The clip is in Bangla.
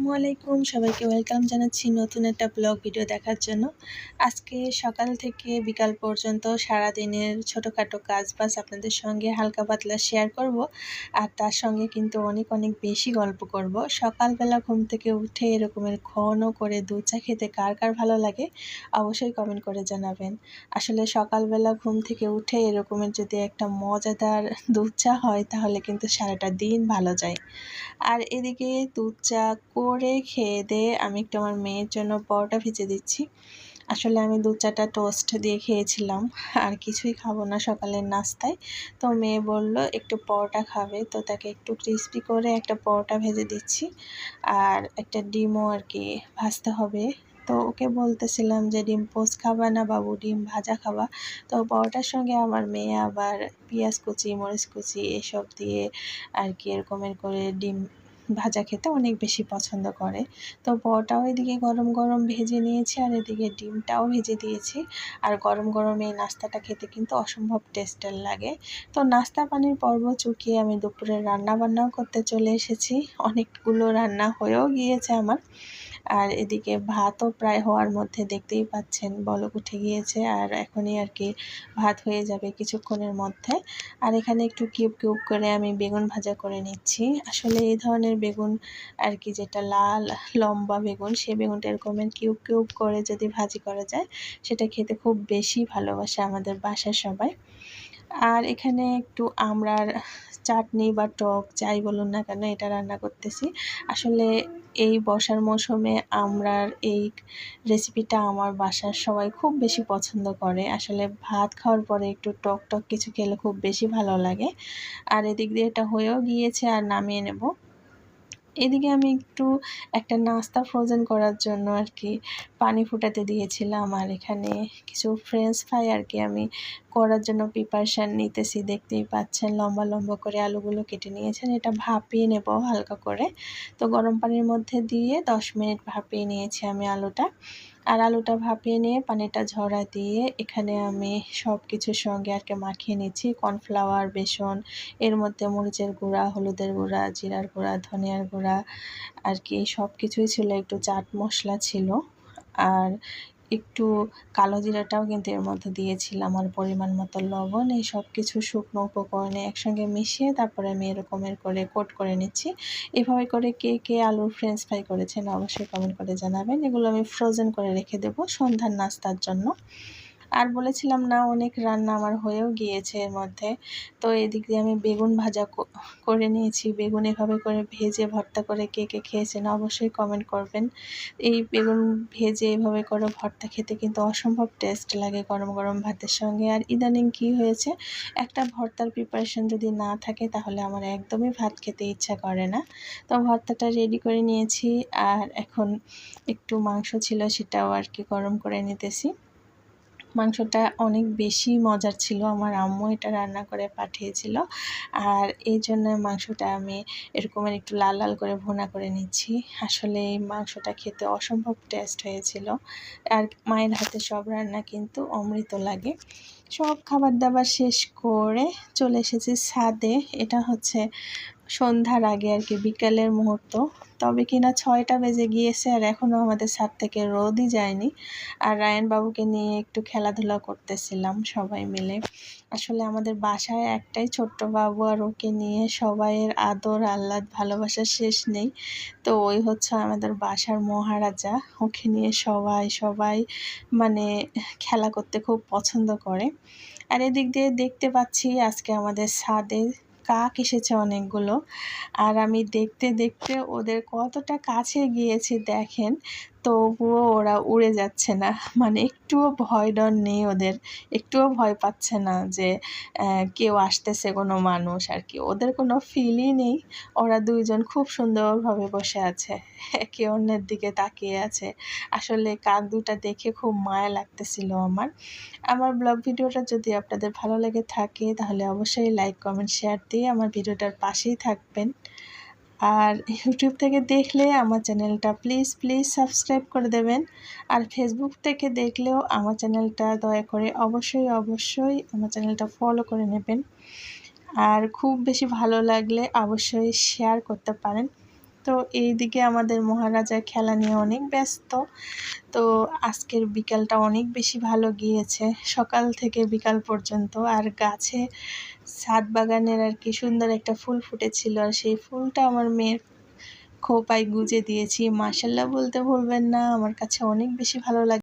আসসালামু আলাইকুম সবাইকে ওয়েলকাম জানাচ্ছি নতুন একটা ব্লগ ভিডিও দেখার জন্য। আজকে সকাল থেকে বিকাল পর্যন্ত সারা দিনের ছোটোখাটো কাজ বাজ আপনাদের সঙ্গে হালকা পাতলা শেয়ার করব। আর তার সঙ্গে কিন্তু অনেক অনেক বেশি গল্প করব। সকালবেলা ঘুম থেকে উঠে এরকমের ঘন করে দুধ চা খেতে কার কার ভালো লাগে অবশ্যই কমেন্ট করে জানাবেন। আসলে সকালবেলা ঘুম থেকে উঠে এরকমের যদি একটা মজাদার দুধ চা হয়, তাহলে কিন্তু সারাটা দিন ভালো যায়। আর এদিকে দুধ চা করে খেয়ে দিয়ে আমি একটু আমার মেয়ের জন্য পরোটা ভেজে দিচ্ছি। আসলে আমি দু চারটা টোস্ট দিয়ে খেয়েছিলাম, আর কিছুই খাব না সকালের নাস্তায়। তো মেয়ে বলল, একটু পরোটা খাবে। তো তাকে একটু ক্রিস্পি করে একটা পরোটা ভেজে দিচ্ছি, আর একটা ডিমও আর কি ভাজতে হবে। তো ওকে বলতেছিলাম যে, ডিম পোস্ট খাবা না বাবু, ডিম ভাজা খাবা। তো পরোটার সঙ্গে আমার মেয়ে আবার পেঁয়াজ কুচি, মরিচ কুচি, এসব দিয়ে আর কি এরকমের করে ডিম ভাজা খেতে অনেক বেশি পছন্দ করে। তো পরোটাও এদিকে গরম গরম ভেজে নিয়েছি আর এদিকে ডিমটাও ভেজে দিয়েছি। আর গরম গরম এই নাস্তাটা খেতে কিন্তু অসম্ভব টেস্টের লাগে। তো নাস্তা পানির পর্ব চুকিয়ে আমি দুপুরে রান্না বান্নাও করতে চলে এসেছি। অনেকগুলো রান্না হয়েও গিয়েছে আমার। আর এদিকে ভাতও প্রায় হওয়ার মধ্যে দেখতেই পাচ্ছেন, বলক উঠে গিয়েছে আর এখনই আর কি ভাত হয়ে যাবে কিছুক্ষণের মধ্যে। আর এখানে একটু কিউব কিউব করে আমি বেগুন ভাজা করে নিচ্ছি। আসলে এই ধরনের বেগুন আর কি যেটা লাল, লম্বা বেগুন সেই বেগুনটা এরকমের কিউব কিউব করে যদি ভাজি করা যায়, সেটা খেতে খুব বেশি ভালোবাসে আমাদের বাসার সবাই। আর এখানে একটু আমরার চাটনি বা টক যাই বলুন না কেন, এটা রান্না করতেছি। আসলে এই বর্ষার মৌসুমে আমরার এই রেসিপিটা আমার বাসার সবাই খুব বেশি পছন্দ করে। আসলে ভাত খাওয়ার পরে একটু টক টক কিছু খেলে খুব বেশি ভালো লাগে। আর এদিক দিয়ে এটা হয়েও গিয়েছে আর নামিয়ে নেব। এদিকে আমি একটু একটা নাস্তা ফ্রোজেন করার জন্য আর কি পানি ফুটাতে দিয়েছিলাম আর এখানে কিছু ফ্রেঞ্চ ফ্রাই আর কি আমি করার জন্য প্রিপারেশান নিতেছি। দেখতেই পাচ্ছেন লম্বা লম্বা করে আলুগুলো কেটে নিয়েছেন। এটা ভাপিয়ে নেব হালকা করে। তো গরম পানির মধ্যে দিয়ে দশ মিনিট ভাপিয়ে নিয়েছি আমি আলুটা। আর আলুটা ভাপিয়ে নিয়ে পানিটা ঝরা দিয়ে এখানে আমি সব কিছুর সঙ্গে আর কি মাখিয়ে নিচ্ছি। কর্নফ্লাওয়ার, বেসন, এর মধ্যে মরিচের গুঁড়া, হলুদের গুঁড়া, জিরার গুঁড়া, ধনিয়ার গুঁড়া, আর কি সব কিছুই ছিল, একটু চাট মশলা ছিল। আর একটু কালো জিরাটাও কিন্তু এর মধ্যে দিয়েছিলাম আর পরিমাণ মতো লবণ, এই সব কিছু শুকনো উপকরণে একসঙ্গে মিশিয়ে তারপরে আমি এরকমের করে কোট করে নিচ্ছি। এভাবে করে কে কে আলুর ফ্রেঞ্চ ফ্রাই করেছেন অবশ্যই কমেন্ট করে জানাবেন। এগুলো আমি ফ্রোজেন করে রেখে দেবো সন্ধ্যার নাস্তার জন্য। আর বলেছিলাম না, অনেক রান্না আমার হয়েও গিয়েছে এর মধ্যে। তো এদিক দিয়ে আমি বেগুন ভাজা করে নিয়েছি। বেগুন এভাবে করে ভেজে ভর্তা করে কে কে খেয়েছেন অবশ্যই কমেন্ট করবেন। এই বেগুন ভেজে এভাবে করে ভর্তা খেতে কিন্তু অসম্ভব টেস্ট লাগে গরম গরম ভাতের সঙ্গে। আর ইদানিং কি হয়েছে, একটা ভর্তার প্রিপারেশন যদি না থাকে তাহলে আমার একদমই ভাত খেতে ইচ্ছা করে না। তো ভর্তাটা রেডি করে নিয়েছি, আর এখন একটু মাংস ছিল সেটাও আর কি গরম করে নিতেছি। মাংসটা অনেক বেশি মজার ছিল। আমার আম্মু এটা রান্না করে পাঠিয়েছিল। আর এই জন্য মাংসটা আমি এরকমের একটু লাল লাল করে ভোনা করে নিচ্ছি। আসলে এই মাংসটা খেতে অসম্ভব টেস্ট হয়েছিল। আর মায়ের হাতে সব রান্না কিন্তু অমৃত লাগে। সব খাবার দাবার শেষ করে চলে এসেছি ছাদে। এটা হচ্ছে সন্ধ্যার আগে আর কি, বিকালের মুহূর্ত। তবে কিনা ছয়টা বেজে গিয়েছে আর এখনও আমাদের ছাদ থেকে রোদই যায়নি। আর রায়ন বাবুকে নিয়ে একটু খেলাধুলা করতেছিলাম সবাই মিলে। আসলে আমাদের বাসায় একটাই ছোট্ট বাবু আর ওকে নিয়ে সবাইয়ের আদর, আহ্লাদ, ভালোবাসার শেষ নেই। তো ওই হচ্ছে আমাদের বাসার মহারাজা। ওকে নিয়ে সবাই সবাই মানে খেলা করতে খুব পছন্দ করে। আর এদিক দিয়ে দেখতে পাচ্ছি আজকে আমাদের ছাদে কাক এসেছে অনেকগুলো। আর আমি দেখতে দেখতে ওদের কতটা কাছে গিয়েছি দেখেন। তবুও ওরা উড়ে যাচ্ছে না। মানে একটুও ভয় ডর নেই ওদের। একটুও ভয় পাচ্ছে না যে কেউ আসতেছে কোনো মানুষ আর কি। ওদের কোনো ফিলই নেই। ওরা দুইজন খুব সুন্দরভাবে বসে আছে। একে অন্যের দিকে তাকিয়ে আছে। আসলে কাক দুটা দেখে খুব মায়া লাগতেছিল আমার। আমার ব্লগ ভিডিওটা যদি আপনাদের ভালো লেগে থাকে, তাহলে অবশ্যই লাইক কমেন্ট শেয়ার দিয়ে আমার ভিডিওটার পাশেই থাকবেন। আর ইউটিউব থেকে দেখলে আমার চ্যানেলটা প্লিজ প্লিজ সাবস্ক্রাইব করে দেবেন। আর ফেসবুক থেকে দেখলেও আমার চ্যানেলটা দয়া করে অবশ্যই অবশ্যই আমার চ্যানেলটা ফলো করে নেবেন। আর খুব বেশি ভালো লাগলে অবশ্যই শেয়ার করতে পারেন। তো এই দিকে আমাদের মহারাজার খেলা নিয়ে অনেক ব্যস্ত। তো আজকের বিকালটা অনেক বেশি ভালো গিয়েছে। সকাল থেকে বিকাল পর্যন্ত আর গাছে ছাদ বাগানের আর কি সুন্দর একটা ফুল ফুটেছিল। আর সেই ফুলটা আমার মেয়ের খোপায় গুজে দিয়েছি। মাসাল্লাহ বলতে ভুলবেন না, আমার কাছে অনেক বেশি ভালো লাগে